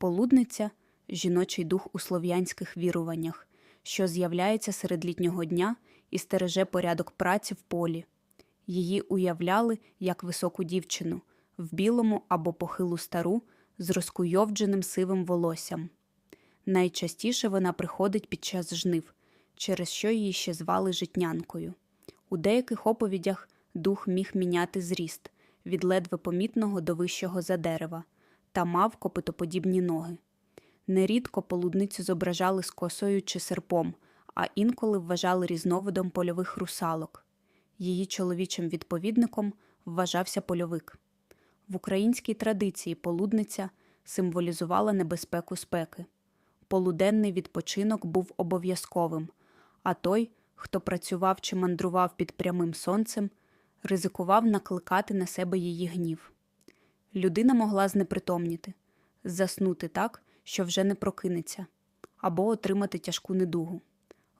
Полудниця жіночий дух у слов'янських віруваннях, що з'являється серед літнього дня і стереже порядок праці в полі. Її уявляли як високу дівчину в білому або похилу стару з розкуйовдженим сивим волоссям. Найчастіше вона приходить під час жнив, через що її ще звали житнянкою. У деяких оповідях дух міг міняти зріст від ледве помітного до вищого за дерева та мав копитоподібні ноги. Нерідко полудницю зображали з косою чи серпом, а інколи вважали різновидом польових русалок. Її чоловічим відповідником вважався польовик. В українській традиції полудниця символізувала небезпеку спеки. Полуденний відпочинок був обов'язковим, а той, хто працював чи мандрував під прямим сонцем, ризикував накликати на себе її гнів. Людина могла знепритомніти, заснути так, що вже не прокинеться, або отримати тяжку недугу.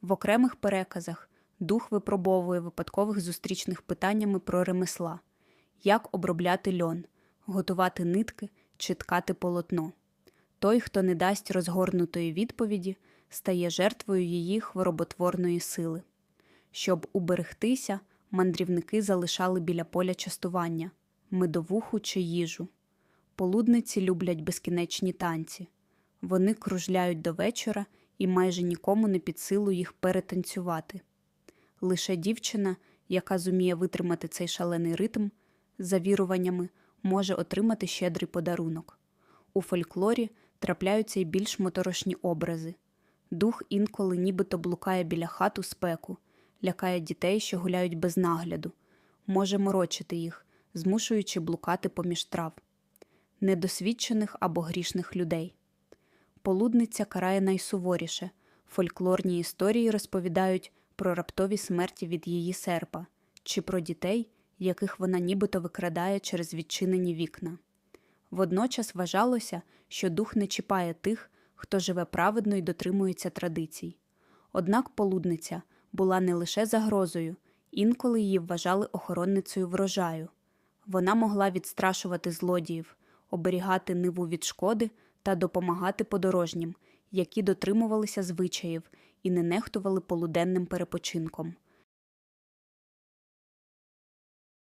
В окремих переказах дух випробовує випадкових зустрічних питаннями про ремесла, як обробляти льон, готувати нитки чи ткати полотно. Той, хто не дасть розгорнутої відповіді, стає жертвою її хвороботворної сили. Щоб уберегтися, мандрівники залишали біля поля частування, медовуху чи їжу. Полудниці люблять безкінечні танці. Вони кружляють до вечора і майже нікому не під силу їх перетанцювати. Лише дівчина, яка зуміє витримати цей шалений ритм, за віруваннями, може отримати щедрий подарунок. У фольклорі трапляються й більш моторошні образи. Дух інколи нібито блукає біля хат у спеку, лякає дітей, що гуляють без нагляду, може морочити їх, змушуючи блукати поміж трав, недосвідчених або грішних людей. Полудниця карає найсуворіше. Фольклорні історії розповідають про раптові смерті від її серпа чи про дітей, яких вона нібито викрадає через відчинені вікна. Водночас вважалося, що дух не чіпає тих, хто живе праведно і дотримується традицій. Однак полудниця була не лише загрозою, інколи її вважали охоронницею врожаю. Вона могла відстрашувати злодіїв, оберігати ниву від шкоди та допомагати подорожнім, які дотримувалися звичаїв і не нехтували полуденним перепочинком.